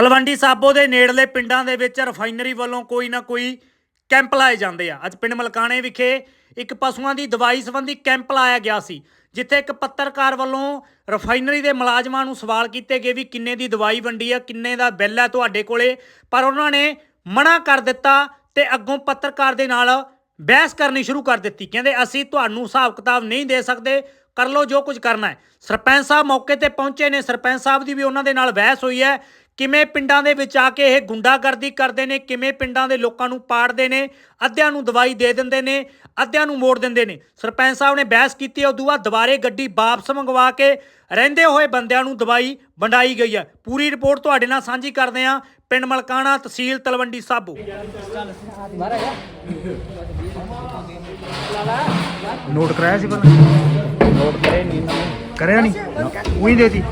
ਤਲਵੰਡੀ ਸਾਬੋ ਦੇ ਨੇੜਲੇ ਪਿੰਡਾਂ ਦੇ ਵਿੱਚ ਰਿਫਾਈਨਰੀ ਵੱਲੋਂ ਕੋਈ ਨਾ ਕੋਈ ਕੈਂਪ ਲਾਏ ਜਾਂਦੇ ਆ। ਅੱਜ ਪਿੰਡ ਮਲਕਾਣੇ ਵਿਖੇ ਇੱਕ ਪਸ਼ੂਆਂ ਦੀ ਦਵਾਈ ਸੰਬੰਧੀ ਕੈਂਪ ਲਾਇਆ ਗਿਆ ਸੀ, ਜਿੱਥੇ ਇੱਕ ਪੱਤਰਕਾਰ ਵੱਲੋਂ ਰਿਫਾਈਨਰੀ ਦੇ ਮੁਲਾਜ਼ਮਾਂ ਨੂੰ ਸਵਾਲ ਕੀਤੇ ਗਏ ਵੀ ਕਿੰਨੇ ਦੀ ਦਵਾਈ ਵੰਡੀ ਆ, ਕਿੰਨੇ ਦਾ ਬਿੱਲ ਹੈ ਤੁਹਾਡੇ ਕੋਲੇ। ਪਰ ਉਹਨਾਂ ਨੇ ਮਨਾ ਕਰ ਦਿੱਤਾ ਤੇ ਅੱਗੋਂ ਪੱਤਰਕਾਰ ਦੇ ਨਾਲ ਬਹਿਸ ਕਰਨੀ ਸ਼ੁਰੂ ਕਰ ਦਿੱਤੀ। ਕਹਿੰਦੇ, ਅਸੀਂ ਤੁਹਾਨੂੰ ਹਿਸਾਬ ਕਿਤਾਬ ਨਹੀਂ ਦੇ ਸਕਦੇ ਕਰ ਲਓ ਜੋ ਕੁਝ ਕਰਨਾ ਹੈ। ਸਰਪੰਚ ਸਾਹਿਬ ਮੌਕੇ ਤੇ ਪਹੁੰਚੇ ਨੇ। ਸਰਪੰਚ ਸਾਹਿਬ ਦੀ ਵੀ ਉਹਨਾਂ ਦੇ ਨਾਲ ਬਹਿਸ ਹੋਈ ਹੈ। ਕਿਵੇਂ ਪਿੰਡਾਂ ਦੇ ਵਿੱਚ ਆ ਕੇ ਇਹ ਗੁੰਡਾਗਰਦੀ ਕਰਦੇ ਨੇ, ਕਿਵੇਂ ਪਿੰਡਾਂ ਦੇ ਲੋਕਾਂ ਨੂੰ ਪਾੜਦੇ ਨੇ, ਅੱਧਿਆਂ ਨੂੰ ਦਵਾਈ ਦੇ ਦਿੰਦੇ ਨੇ, ਅੱਧਿਆਂ ਨੂੰ ਮੋੜ ਦਿੰਦੇ ਨੇ। ਸਰਪੰਚ ਸਾਹਿਬ ਨੇ ਬਹਿਸ ਕੀਤੀ, ਉਦੋਂ ਬਾਅਦ ਦੁਬਾਰੇ ਗੱਡੀ ਵਾਪਸ ਮੰਗਵਾ ਕੇ ਰਹਿੰਦੇ ਹੋਏ ਬੰਦਿਆਂ ਨੂੰ ਦਵਾਈ ਵੰਡਾਈ ਗਈ ਹੈ। ਪੂਰੀ ਰਿਪੋਰਟ ਤੁਹਾਡੇ ਨਾਲ ਸਾਂਝੀ ਕਰਦੇ ਹਾਂ। ਪਿੰਡ ਮਲਕਾਣਾ ਤਹਿਸੀਲ ਤਲਵੰਡੀ ਸਾਬੋ। ਨੋਟ ਕਰਾਇਆ ਸੀ ਪਹਿਲਾਂ? ਨੋਟ ਕਰੇ ਨਹੀਂ ਨਾ ਕਰਿਆ ਨਹੀਂ ਉਹੀ ਦੇਤੀ।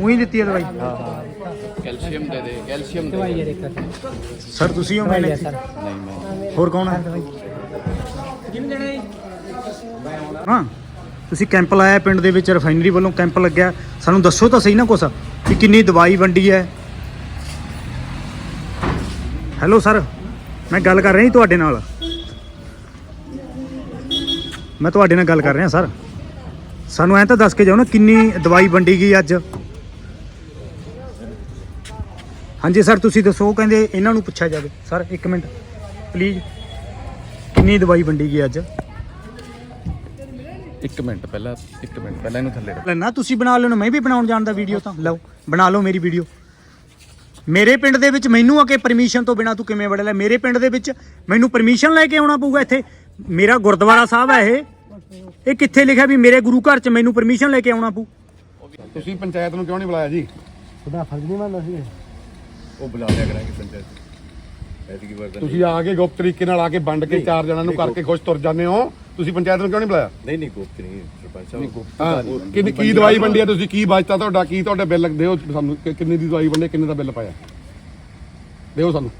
ਉਹੀ ਦਿੱਤੀ ਹੈ ਦਵਾਈ ਕੈਲਸ਼ੀਅਮ ਦੇ ਦੇ ਕੈਲਸ਼ੀਅਮ ਦੇ ਦੇ। ਸਰ ਤੁਸੀਂ ਹੋ ਮੈਨੇ ਨਹੀਂ ਮੈਂ ਹੋਰ ਕੌਣ ਹੈ ਹਾਂ। ਤੁਸੀਂ ਕੈਂਪ ਲਾਇਆ ਪਿੰਡ ਦੇ ਵਿੱਚ ਰਿਫਾਈਨਰੀ ਵੱਲੋਂ ਕੈਂਪ ਲੱਗਿਆ। ਸਾਨੂੰ ਦੱਸੋ ਤਾਂ ਸਹੀ ਨਾ ਕੁਛ ਕਿ ਕਿੰਨੀ ਦਵਾਈ ਵੰਡੀ ਹੈ। ਹੈਲੋ ਸਰ ਮੈਂ ਗੱਲ ਕਰ ਰਿਹਾ ਤੁਹਾਡੇ ਨਾਲ। ਮੈਂ ਤੁਹਾਡੇ ਨਾਲ ਗੱਲ ਕਰ ਰਿਹਾ ਸਰ। ਸਾਨੂੰ ਐਂ ਤਾਂ ਦੱਸ ਕੇ ਜਾਓ ਨਾ ਕਿੰਨੀ ਦਵਾਈ ਵੰਡੀ ਗਈ ਅੱਜ। ਹਾਂਜੀ ਸਰ ਤੁਸੀਂ ਦੱਸੋ ਕਹਿੰਦੇ ਇਹਨਾਂ ਨੂੰ ਪੁੱਛਿਆ ਜਾਵੇ। ਸਰ 1 ਮਿੰਟ ਪਲੀਜ਼ ਕਿੰਨੀ ਦਵਾਈ ਵੰਡੀ ਗਈ ਅੱਜ? ਇੱਕ ਮਿੰਟ ਪਹਿਲਾਂ ਇੱਕ ਮਿੰਟ ਪਹਿਲਾਂ ਇਹਨੂੰ ਥੱਲੇ ਰੱਖ। ਲੈਣਾ ਤੁਸੀਂ ਬਣਾ ਲੈਣਾ ਮੈਂ ਵੀ ਬਣਾਉਣ ਜਾਣਦਾ ਵੀਡੀਓ ਤਾਂ। ਲਓ ਬਣਾ ਲਓ ਮੇਰੀ ਵੀਡੀਓ ਮੇਰੇ ਪਿੰਡ ਦੇ ਵਿੱਚ ਮੈਨੂੰ ਆ ਕੇ ਪਰਮਿਸ਼ਨ ਤੋਂ ਬਿਨਾ ਤੂੰ ਕਿਵੇਂ ਵੜ ਲੈ? ਮੇਰੇ ਪਿੰਡ ਦੇ ਵਿੱਚ ਮੈਨੂੰ ਪਰਮਿਸ਼ਨ ਲੈ ਕੇ ਆਉਣਾ ਪਊਗਾ ਇੱਥੇ। ਮੇਰਾ ਗੁਰਦੁਆਰਾ ਸਾਹਿਬ ਹੈ ਇਹ। ਇਹ ਕਿੱਥੇ ਲਿਖਿਆ ਵੀ ਮੇਰੇ ਗੁਰੂ ਘਰ 'ਚ ਮੈਨੂੰ ਪਰਮਿਸ਼ਨ ਲੈ ਕੇ ਆਉਣਾ ਪਊ? ਤੁਸੀਂ ਪੰਚਾਇਤ ਨੂੰ ਕਿਉਂ ਨਹੀਂ ਬੁਲਾਇਆ ਜੀ? ਉਹ ਬੁਲਾ ਲਿਆ ਕਰਾਂਗੇ ਪੰਚਾਇਤ। ਐਤਕੀ ਵਾਰ ਤਾਂ ਤੁਸੀਂ ਆ ਕੇ ਗੁਪਤ ਤਰੀਕੇ ਨਾਲ ਆ ਕੇ ਵੰਡ ਕੇ ਚਾਰ ਜਣਾਂ ਨੂੰ ਕਰਕੇ ਖੁਸ਼ ਤੁਰ ਜਾਂਦੇ ਹੋ। ਤੁਸੀਂ ਪੰਚਾਇਤ ਨੂੰ ਕਿਉਂ ਨਹੀਂ ਬੁਲਾਇਆ? ਨਹੀਂ ਨਹੀਂ ਗੁਪਤ ਨਹੀਂ ਸਰਪੰਚ ਸਾਹਿਬ। ਹਾਂ ਕਿੰਨੀ ਕੀ ਦਵਾਈ ਵੰਡੀ ਆ ਤੁਸੀਂ? ਕੀ ਬਚਤਾ ਤੁਹਾਡਾ? ਕੀ ਤੁਹਾਡੇ ਬਿੱਲ ਦਿਓ ਸਾਨੂੰ? ਕਿ- ਕਿੰਨੀ ਦੀ ਦਵਾਈ ਵੰਡੇ ਕਿੰਨੇ ਦਾ ਬਿੱਲ ਪਾਇਆ? ਦਿਓ ਸਾਨੂੰ।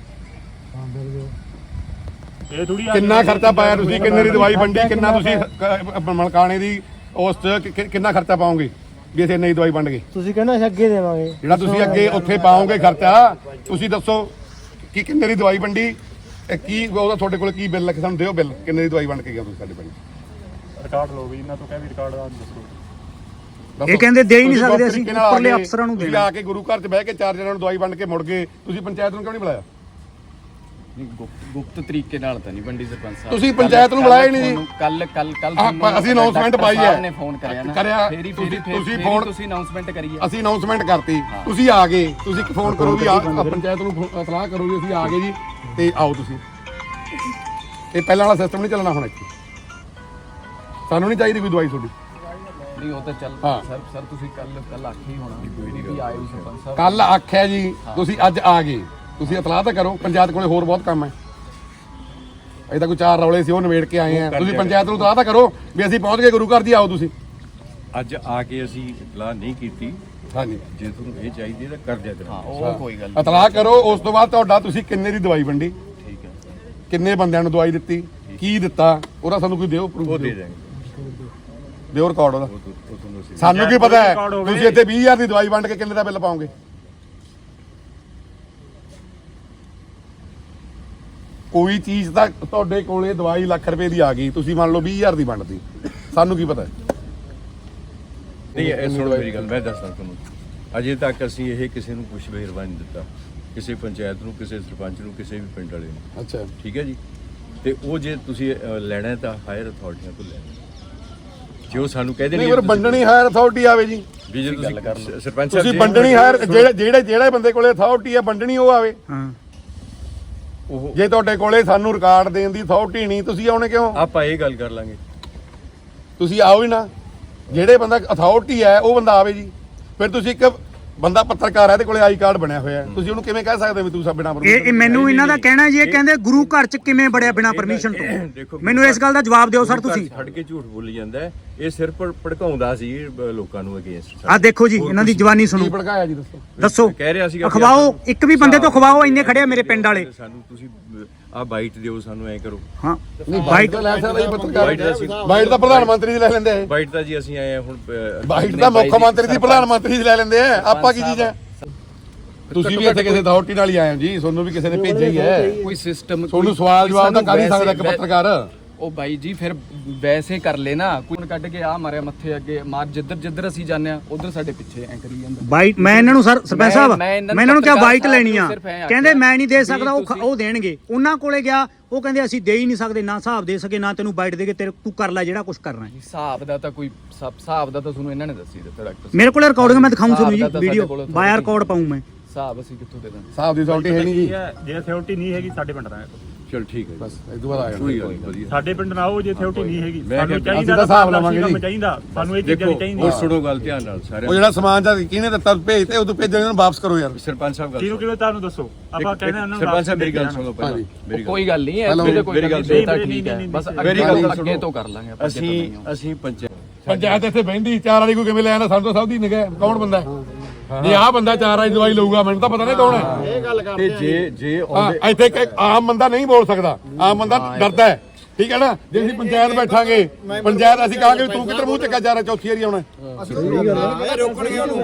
ਇਹ ਥੋੜੀ ਕਿੰਨਾ ਖਰਚਾ ਪਾਇਆ ਤੁਸੀਂ? ਕਿੰਨੇ ਦੀ ਦਵਾਈ ਵੰਡੀ? ਕਿੰਨਾ ਤੁਸੀਂ ਕ- ਮਲਕਾਣੇ ਦੀ ਉਸ 'ਚ ਕਿ- ਕਿ- ਕਿੰਨਾ ਖਰਚਾ ਪਾਓਗੇ ਵੀ ਅਸੀਂ ਇੰਨੀ ਦਵਾਈ ਵੰਡ ਗਏ? ਤੁਸੀਂ ਕਹਿੰਦੇ ਅਸੀਂ ਅੱਗੇ ਦੇਵਾਂਗੇ। ਜਿਹੜਾ ਤੁਸੀਂ ਅੱਗੇ ਉੱਥੇ ਪਾਓਗੇ ਖਰਚਾ ਤੁਸੀਂ ਦੱਸੋ ਕਿ ਕਿੰਨੇ ਦੀ ਦਵਾਈ ਵੰਡੀ? ਇਹ ਕੀ ਉਹਦਾ ਤੁਹਾਡੇ ਕੋਲ ਕੀ ਬਿੱਲ ਹੈ? ਸਾਨੂੰ ਦਿਓ ਬਿੱਲ ਕਿੰਨੇ ਦੀ ਦਵਾਈ ਵੰਡ ਕੇ ਗਿਆ ਤੁਸੀਂ ਸਾਡੇ ਪਿੰਡ? ਰਿਕਾਰਡ ਲਓ ਵੀ ਇਹਨਾਂ ਤੋਂ ਕਹਿ ਵੀ ਰਿਕਾਰਡ ਆ ਦੱਸੋ। ਦੱਸੋ। ਇਹ ਕਹਿੰਦੇ ਦੇ ਹੀ ਨਹੀਂ ਤੁਸੀਂ ਸਕਦੇ ਅਸੀਂ, ਤਰੀਕੇ ਨਾਲ ਆ ਉੱਪਰਲੇ ਕੇ- ਅਫਸਰਾਂ ਨੂੰ ਤੁਸੀਂ ਦੇਣਾ। ਆ ਕੇ ਗੁਰੂ ਘਰ 'ਚ ਬਹਿ ਕੇ ਚਾਰ ਜਣਾਂ ਨੂੰ ਦਵਾਈ ਵੰਡ ਕੇ ਮੁੜ ਗਏ। ਤੁਸੀਂ ਪੰਚਾਇਤ ਨੂੰ ਕਿਉਂ ਨਹੀਂ ਬੁਲਾਇਆ? ਨਹੀਂ ਗੁਪਤ ਗੁਪਤ ਤਰੀਕੇ ਨਾਲ ਤਾਂ ਨਹੀਂ ਬੰਡੀ ਸਰਪੰਚ ਸਾਹਿਬ। ਤੁਸੀਂ ਪੰਚਾਇਤ ਨੂੰ ਬੁਲਾਇਆ ਹੀ ਨਹੀਂ ਜੀ। ਕੱਲ ਕੱਲ ਕੱਲ ਆਪਾਂ- ਅਸੀਂ announcement ਪਾਈ ਹੈ। ਨੇ ਫੋਨ ਕਰਿਆ ਨਾ। ਕਰਿਆ। ਫੇਰੀ ਤੁਸੀਂ- ਫੇਰੀ ਤੁਸੀਂ ਤੁਸੀਂ phone- ਤੁਸੀਂ ਅਨਾਉਂਸਮੈਂਟ ਕਰੀਏ ਅਸੀਂ ਅਨਾਉਂਸਮੈਂਟ ਕਰਤੀ। ਤੁਸੀਂ ਆ ਗਏ। ਤੁਸੀਂ ਫੋਨ ਕਰੋ ਵੀ ਆ ਆ ਪੰਚਾਇਤ ਨੂੰ ਫੋ- ਸਲਾਹ ਕਰੋ ਵੀ ਅਸੀਂ ਆ ਗਏ ਜੀ ਤੇ ਆਓ ਤੁਸੀਂ। ਇਹ ਪਹਿਲਾਂ ਵਾਲਾ ਸਿਸਟਮ ਨਹੀਂ ਚੱਲਣਾ ਹੁਣ ਇੱਥੇ। ਸਾਨੂੰ ਨਹੀਂ ਚਾਹੀਦੀ ਕੋਈ ਦਵਾਈ ਤੁਹਾਡੀ। ਨਹੀਂ ਉਹ ਤਾਂ ਚੱਲ ਹਾਂ। ਸਰ ਸਰ ਤੁਸੀਂ ਕੱਲ ਕੱਲ ਆਖੀ ਹੋਣਾ ਕੋਈ ਨਹੀਂ ਆਏ ਹੋ ਸਰਪੰਚ ਸਾਹਿਬ। ਕੱਲ ਆਖਿਆ ਜੀ ਤੁਸੀਂ ਅੱਜ ਆ ਗਏ। ਤੁਸੀਂ ਇਤਲਾਹ ਤਾਂ ਕਰੋ ਪੰਚਾਇਤ ਕੋਲੇ ਹੋਰ ਬਹੁਤ ਕੰਮ ਹੈ। ਅਜੇ ਤਾਂ ਕੋਈ ਚਾਰ ਰੌਲੇ ਸੀ ਉਹ ਨਿਬੇੜ ਕੇ ਆਏ ਆ। ਤੁਸੀਂ ਪੰਚਾਇਤ ਨੂੰ ਇਤਲਾਹ ਤਾਂ ਕਰੋ ਵੀ ਅਸੀਂ ਪਹੁੰਚ ਗਏ ਗੁਰੂ ਘਰ ਜੀ ਆਓ ਤੁਸੀਂ। ਅੱਜ ਆ ਕੇ ਅਸੀਂ ਇਤਲਾਹ ਨਹੀਂ ਕੀਤੀ। ਹਾਂਜੀ। ਜੇ ਤੁਹਾਨੂੰ ਇਹ ਚਾਹੀਦੀ ਤਾਂ ਕਰ ਦਿਆ ਹਾਂ ਕਰਾਂਗੇ ਉਹ ਕੋਈ ਗੱਲ ਨਹੀਂ। ਇਤਲਾਹ ਕਰੋ ਉਸ ਤੋਂ ਬਾਅਦ ਤੁਹਾਡਾ ਤੁਸੀਂ ਕਿੰਨੇ ਦੀ ਦਵਾਈ ਵੰਡੀ? ਠੀਕ ਹੈ। ਕਿੰਨੇ ਬੰਦਿਆਂ ਨੂੰ ਦਵਾਈ ਦਿੱਤੀ? ਕੀ ਦਿੱਤਾ? ਉਹਦਾ ਸਾਨੂੰ ਕੋਈ ਦਿਓ ਉਹ ਪ੍ਰੂਫ ਦੇ ਦਿਓ। ਦਾਂਗੇ ਦਿਓ ਰਿਕਾਰਡ ਉਹਦਾ। ਸਾਨੂੰ ਕੀ ਪਤਾ ਹੈ? ਤੁਸੀਂ ਇੱਥੇ 20000 ਦੀ ਦਵਾਈ ਵੰਡ ਕੇ ਕਿੰਨੇ ਦਾ ਬਿੱਲ ਪਾਓਗੇ? ਕੋਈ ਚੀਜ਼ ਤਾਂ ਤੁਹਾਡੇ ਕੋਲੇ ਦਵਾਈ ਲੱਖ ਰੁਪਏ ਦੀ ਆ ਗਈ ਤੁਸੀਂ ਮੰਨ ਲਓ 20000 ਦੀ ਵੰਡਦੀ ਸਾਨੂੰ ਕੀ ਪਤਾ? ਹੈ ਨਹੀਂ ਇਹ ਸੁਣੋ ਮੇਰੀ ਗੱਲ ਮੈਂ ਦੱਸਦਾ ਤੁਹਾਨੂੰ। ਅਜੇ ਤੱਕ ਅਸੀਂ ਇਹ ਕਿਸੇ ਨੂੰ ਕੁਝ ਵੇਰਵਾ ਨਹੀਂ ਦਿੱਤਾ। ਕਿਸੇ ਪੰਚਾਇਤ ਨੂੰ ਕਿਸੇ ਸਰਪੰਚ ਨੂੰ ਕਿਸੇ ਵੀ ਪਿੰਡ ਵਾਲੇ ਨੂੰ। ਅੱਛਾ। ਠੀਕ ਹੈ ਜੀ? ਤੇ ਉਹ ਜੇ ਤੁਸੀਂ ਅ, ਲੈਣਾ ਹੈ ਤਾਂ ਹਾਇਰ ਅਥਾਰਟੀਆਂ ਤੋਂ ਲੈਣਾ ਜੇ ਉਹ ਸਾਨੂੰ ਕਹਿ ਨਹੀਂ ਫਿਰ ਵੰਡਣੀ ਹਾਇਰ ਅਥਾਰਟੀ ਆਵੇ ਜੀ। ਵੀ ਜੇ ਤੁਸੀਂ ਸਰਪੰਚ ਸਾਹਿਬ ਤੁਸੀਂ ਜੇ- ਵੰਡਣੀ ਹਾਇਰ ਜਿਹੜੇ ਜਿਹੜੇ ਜਿਹੜੇ ਬੰਦੇ ਕੋਲੇ ਅਥਾਰਟੀ ਹੈ ਵੰਡਣੀ ਉਹ ਆਵੇ। ਹਾਂ। ਉਹ ਜੇ ਤੁਹਾਡੇ ਕੋਲੇ ਸਾਨੂੰ ਰਿਕਾਰਡ ਦੇਣ ਦੀ ਅਥਾਰਟੀ ਨਹੀਂ ਤੁਸੀਂ ਆਉਣੇ ਕਿਉਂ? ਆਪਾਂ ਇਹ ਗੱਲ ਕਰ ਲਾਂਗੇ। ਤੁਸੀਂ ਆਓ ਹੀ ਨਾ। ਜਿਹੜੇ ਬੰਦਾ ਅਥਾਰਟੀ ਹੈ ਉਹ ਬੰਦਾ ਆਵੇ ਜੀ। ਫਿਰ ਤੁਸੀਂ ਇੱਕ ਬੰਦਾ ਪੱਤਰਕਾਰ ਹੈ ਤੇ ਕੋਲੇ ਆਈ ਕਾਰਡ ਬਣਿਆ ਹੋਇਆ ਹੈ। ਤੁਸੀਂ ਉਹਨੂੰ ਕਿਵੇਂ ਕਹਿ ਸਕਦੇ ਵੀ ਤੂੰ ਸਭ ਬਿਨਾ ਇਹ ਇਹ ਮੈਨੂੰ ਇਹਨਾਂ ਦਾ ਕਹਿਣਾ ਜੀ ਇਹ ਕਹਿੰਦੇ ਗੁਰੂ ਘਰ 'ਚ ਕਿਵੇਂ ਬੜਿਆ ਬਿਨਾ ਪਰਮਿਸ਼ਨ ਤੋਂ ਮੈਨੂੰ ਇਸ ਗੱਲ ਦਾ ਜਵਾਬ ਦਿਓ ਸਰ ਤੁਸੀਂ। ਛੱਡ ਕੇ ਝੂਠ ਬੋਲੀ ਜਾਂਦਾ ਹੈ। ਇਹ ਸਿਰਫ ਭੜ- ਭੜਕਾਉਂਦਾ ਸੀ ਲੋਕਾਂ ਨੂੰ ਅਗੇਂਸਟ ਆ ਦੇਖੋ ਜੀ ਇਹਨਾਂ ਦੀ ਜਵਾਨੀ ਕੀ ਸੁਣੋ। ਭੜਕਾਇਆ ਜੀ ਦੱਸੋ? ਦੱਸੋ। ਕਹਿ ਰਿਹਾ ਸੀਗਾ ਵੀ ਅਖਵਾਓ ਆਪਾਂ- ਇੱਕ ਵੀ ਬੰਦੇ ਤੋਂ ਖਵਾਓ ਇੰਨੇ ਖੜੇ ਆ ਮੇਰੇ ਪਿੰਡ ਵਾਲੇ। ਸਾਨੂੰ ਤੁਸੀਂ ਆ ਬਾਈਟ ਦਿਓ ਸਾਨੂੰ ਐ ਕਰੋ। ਹਾਂ ਨਹੀਂ ਬਾਈਟ ਲੈ ਸਕਦਾ ਜੀ ਬਾਈਟ ਦਾ ਪੱਤਰਕਾਰ ਸੀ ਬਾਈਟ ਤਾਂ ਪ੍ਰਧਾਨ ਮੰਤਰੀ ਦੀ ਲੈ ਲੈਂਦੇ ਆ। ਬਾਈਟ ਤਾਂ ਜੀ ਅਸੀਂ ਆਏ ਹੁਣ ਬਾਈਟ ਬਾਈ ਮੁੱਖ ਮੰਤਰੀ ਦੀ ਪ੍ਰਧਾਨ ਮੰਤਰੀ ਦੀ ਲੈ ਲੈਂਦੇ ਆ। ਆਪਾਂ ਕੀ ਚੀਜ਼ ਹੈ ਤੁਸੀਂ ਵੀ ਇੱਥੇ ਕਿਸੇ ਅਥਾਰਟੀ ਨਾਲ ਹੀ ਆਏ ਹੋ ਜੀ ਤੁਹਾਨੂੰ ਵੀ ਕਿਸੇ ਨੇ ਭੇਜਿਆ ਹੀ ਹੈ। ਕੋਈ ਸਿਸਟਮ ਤੁਹਾਨੂੰ ਸਵਾਲ ਜਵਾਬ ਤਾਂ ਕਰ ਹੀ ਸਕਦਾ ਇੱਕ ਪੱਤਰਕਾਰ। ਉਹ ਬਾਈ ਜੀ ਫਿਰ ਵੈਸੇ ਕਰ ਲੈ ਨਾ। ਕੋਈ ਕੱਢ ਕੇ ਆ ਮਾਰਿਆ ਮੱਥੇ ਅੱਗੇ। ਮਾਰ ਜਿੱਧਰ ਜਿੱਧਰ ਅਸੀਂ ਜਾਂਦੇ ਆ ਉਧਰ ਸਾਡੇ ਪਿੱਛੇ ਐ ਕਰੀ ਜਾਂਦਾ। ਮੈਂ ਇਹਨਾਂ ਨੂੰ ਸਰ ਸਰਪੰਚ ਸਾਹਿਬ ਮੈਂ ਇਹਨਾਂ ਨੂੰ ਕਿਹਾ ਸਾਹਿਬ ਲੈਣੀ ਆ। ਕਹਿੰਦੇ ਮੈਂ ਨਹੀਂ ਦੇ ਸਕਦਾ ਉਹ ਉਹ ਦੇਣਗੇ। ਉਹਨਾਂ ਕੋਲੇ ਗਿਆ ਉਹ ਕਹਿੰਦੇ ਅਸੀਂ ਦੇ ਹੀ ਨਹੀਂ ਸਕਦੇ ਨਾ ਹਿਸਾਬ ਦੇ ਸਕੇ ਨਾ ਤੈਨੂੰ ਵਾਈਟ ਦੇ ਕੇ ਤੇਰੇ ਤੂੰ ਕਰ ਲੈ ਜਿਹੜਾ ਕੁਝ ਕਰਨਾ ਹੈ। ਹਿਸਾਬ ਦਾ ਤਾਂ ਕੋਈ ਹਿਸਾਬ ਹਿਸਾਬ ਦਾ ਤਾਂ ਤੁਹਾਨੂੰ ਇਹਨਾਂ ਨੇ ਦੱਸੀ ਦਿੱਤਾ ਡਾਕਟਰ ਮੇਰੇ ਕੋਲੇ ਰਿਕਾਰਡਿੰਗ ਮੈਂ ਦਿਖਾਉਂ ਤੁਹਾਨੂੰ ਜੀ ਹਿਸਾਬ ਦਾ ਵੀਡੀਓ ਬਾਇਆ ਰਿਕਾਰਡ ਪਾਉਂ ਮੈਂ। ਹਿਸਾਬ ਅਸੀਂ ਕਿੱਥੋਂ ਦੇ ਦਾਂਗੇ ਸਾਹਿਬ ਦੀ ਅਥਾਰਟੀ ਹੈ ਨਹੀਂ ਜੀ। ਜੇ ਅਥਾਰਟੀ ਨਹੀਂ ਹੈਗੀ ਸਾਡੇ ਪਿੰਡ ਦਾ ਚਲ ਠੀਕ ਹੈ ਬਸ ਇਸ ਤੋਂ ਬਾਅਦ ਆ ਕੋਈ ਜਾਣਾ ਗੱਲ ਨਹੀਂ ਵਧੀਆ। ਸਾਡੇ ਪਿੰਡ ਨਾਲ ਉਹ ਜੇ ਅਥਾਰਟੀ ਨਹੀਂ ਹੈਗੀ। ਮੈਂ ਸਾਨੂੰ ਕਿਹਾ- ਚਾਹੀਦਾ ਅਸੀਂ ਤਾਂ ਹਿਸਾਬ ਲਵਾਂਗੇ ਕੰਮ ਜੀ। ਚਾਹੀਦਾ। ਸਾਨੂੰ ਇਹ ਚੀਜ਼ਾਂ ਦੇਖੋ ਨਹੀਂ ਚਾਹੀਦੀਆਂ। ਸੁਣੋ ਗੱਲ ਧਿਆਨ ਨਾਲ ਉਹ ਸਾਰਿਆਂ ਜਿਹੜਾ ਸਮਾਨ ਜਾਂ ਕਿਹਨੇ ਦਿੱਤਾ ਭੇਜ ਤੇ ਉਦੋਂ ਭੇਜਣ ਨੂੰ ਵਾਪਸ ਕਰੋ ਯਾਰ। ਸਰਪੰਚ ਸਾਹਿਬ ਗੱਲ ਕਿਹਨੂੰ ਕਿਵੇਂ ਤੁਹਾਨੂੰ ਦੱਸੋ। ਆਪਾਂ ਇੱਕ- ਕਹਿੰਦੇ ਉਹਨਾਂ ਨੂੰ ਸਰਪੰਚ ਸਾਹਿਬ ਮੇਰੀ ਗੱਲ ਸੁਣੋ ਪਹਿਲਾਂ। ਹਾਂਜੀ। ਮੇਰੀ ਗੱਲ ਕੋਈ ਗੱਲ ਨਹੀਂ ਐ ਕੋਈ ਮੇਰੀ ਗੱਲ ਗੱਲ ਨਹੀਂ ਤਾਂ। ਠੀਕ ਹੈ ਬਸ ਅੱਗੇ। ਤੋਂ ਕਰ ਲਾਂਗੇ ਆਪਾਂ ਅੱਗੇ ਤੋਂ ਅਸੀਂ। ਅਸੀਂ ਪੰਚਾਇਤ ਪੰਚਾਇਤ ਇੱਥੇ ਬਹਿੰਦੀ ਚਾਰ ਵਾਲੀ ਕੋਈ ਕਿਵੇਂ ਲੈ ਆਂਦਾ ਸਾਨੂੰ ਤਾਂ ਸਭ ਦੀ ਨਿਗਾਹ ਕੌਣ ਬੰਦਾ ਹੈ? ਜੇ ਆਹ ਬੰਦਾ ਚਾਰ ਵਾਲੀ ਦਵਾਈ ਲਊਗਾ ਮੈਨੂੰ ਤਾਂ ਪਤਾ ਨਹੀਂ ਕੌਣ ਹੈ। ਤੇ ਜੇ ਜੇ। ਹਾਂ ਆਉਂਦੇ ਇੱਥੇ ਇੱਕ ਆਮ ਬੰਦਾ ਨਹੀਂ ਬੋਲ ਸਕਦਾ। ਆਮ ਬੰਦਾ ਡਰਦਾ ਹੈ। ਠੀਕ ਹੈ ਨਾ? ਜੇ ਅਸੀਂ ਪੰਚਾਇਤ ਬੈਠਾਂਗੇ ਪੰਚਾਇਤ ਅਸੀਂ ਕਹਾਂਗੇ ਵੀ ਤੂੰ ਕਿੱਧਰ ਮੂੰਹ ਚੱਕਾ ਜਾ ਰਿਹਾ ਚੌਥੀ ਵਾਰੀ ਆਉਣਾ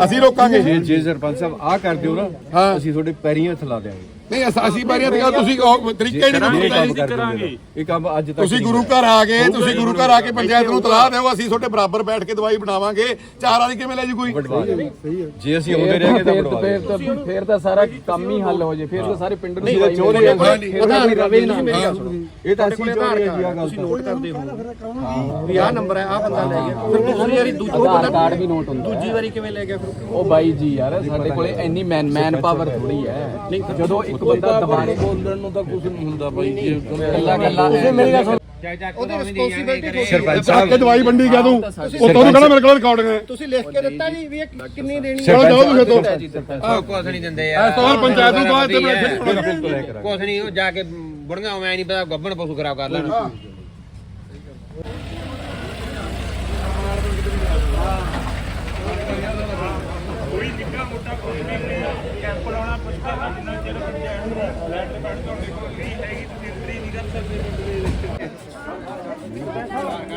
ਅਸੀਂ ਰੋਕਾਂਗੇ। ਜੇ ਜੇ ਸਰਪੰਚ ਸਾਹਿਬ ਆ ਕਰ ਦਿਓ ਨਾ ਹਾਂ। ਅਸੀਂ ਤੁਹਾਡੇ ਪੈਰੀਂ ਹੱਥ ਲਾ ਦਿਆਂਗੇ। ਨਹੀਂ ਅਸ- ਅਸੀਂ ਬਾਰੀਆਂ ਤੇ ਤੁਸੀਂ ਉਹ ਤਰੀਕਾ ਹੀ ਨਹੀਂ ਇਹ ਕੰਮ ਬਣਦਾ ਕਰ ਦਿੰਦੇ ਇਹ ਕੰਮ ਅੱਜ ਤੱਕ ਤੁਸੀਂ ਗੁਰੂ। ਘਰ ਆ ਗਏ ਤੁਸੀਂ ਗੁਰੂ ਘਰ ਆ ਕੇ ਪੰਚਾਇਤ ਨੂੰ ਤਲਾਹ ਦਿਓ ਅਸੀਂ ਤੁਹਾਡੇ ਬਰਾਬਰ ਬੈਠ ਕੇ ਦਵਾਈ ਬਣਾਵਾਂਗੇ। ਚਾਰ ਵਾਲੀ ਕਿਵੇਂ ਲੈ ਜੀ ਕੋਈ। ਜੇ ਅਸੀਂ ਆਉਂਦੇ ਰਹੇ ਤਾਂ ਫਿਰ। ਤਾਂ ਫਿਰ ਤਾਂ ਸਾਰਾ ਕੰਮ ਹੀ ਹੱਲ ਹੋ ਜੇ ਫਿਰ ਤਾਂ ਸਾਰੇ ਪਿੰਡ ਨੂੰ ਨਹੀਂ, ਹਾਂ, ਰਵੇ ਹੀ। ਇਹ ਤਾਂ ਅਸੀਂ ਹਾਂ ਆਹ ਗੱਲ ਤਾਂ। ਵੀ ਆਹ ਨੰਬਰ ਹੈ ਆਹ ਬੰਦਾ ਲੈ ਗਿਆ। ਫਿਰ ਦੂਸਰੀ ਵਾਰੀ ਦੂਜੀ ਕਾਰਡ ਵੀ ਨੋਟ ਹੁੰਦਾ। ਦੂਜੀ ਵਾਰੀ ਕਿਵੇਂ ਲੈ ਗਿਆ ਫਿਰ? ਉਹ ਬਾਈ ਜੀ ਯਾਰ ਸਾਡੇ ਕੋਲੇ ਇੰਨੀ ਮੈਨ ਮੈਨ ਪਾਵਰ ਥੋੜੀ ਹੈ। ਜਦੋਂ ਇੱਕ ਬੰਦਾ ਦਬਾਣੇ ਬੋਲਣ ਨੂੰ ਤਾਂ ਕੁਝ ਨਹੀਂ ਹੁੰਦਾ ਬਾਈ ਜੀ ਗੱਲਾਂ ਗੱਲਾਂ ਮੇਰੀ ਗੱਲ ਸੁਣ। ਉਹਦੀ ਰਿਸਪੌਂਸਿਬਿਲਟੀ ਸਰਪੰਚ ਚੱਕ ਕੇ ਦਵਾਈ ਵੰਡੀ ਗਿਆ ਤੂੰ। ਉਹ ਤੁਹਾਨੂੰ ਕਹਿੰਦਾ ਮੇਰੇ ਕੋਲ ਰਿਕਾਰਡਿੰਗ ਹੈ। ਤੁਸੀਂ ਲਿਖ ਕੇ ਦਿੱਤਾ ਜੀ ਵੀ ਇਹ ਕਿੰਨੀ ਦੇਣੀ ਚਲੋ ਜਾਓ ਤੁਸੀਂ ਤੋਂ। ਕੁਛ ਨਹੀਂ ਦਿੰਦੇ ਪੰਚਾਇਤ ਨੂੰ ਬਾਅਦ ਤੇ ਮੈਂ ਕੁਛ ਉਹ ਜਾ ਕੇ ਬੁੜੀਆਂ ਹੋਵੇਂ ਨਹੀਂ ਪਤਾ ਗੱਬਣ ਪਸ਼ੂ ਖਰਾਬ ਕਰ ਲੈਣ। ਕੋਈ ਨਿੱਕਾ ਮੋਟਾ ਕੁਝ ਵੀ ਨਹੀਂ ਕੈਂਪ ਲਾਉਣਾ ਪੁੱਛਦਾ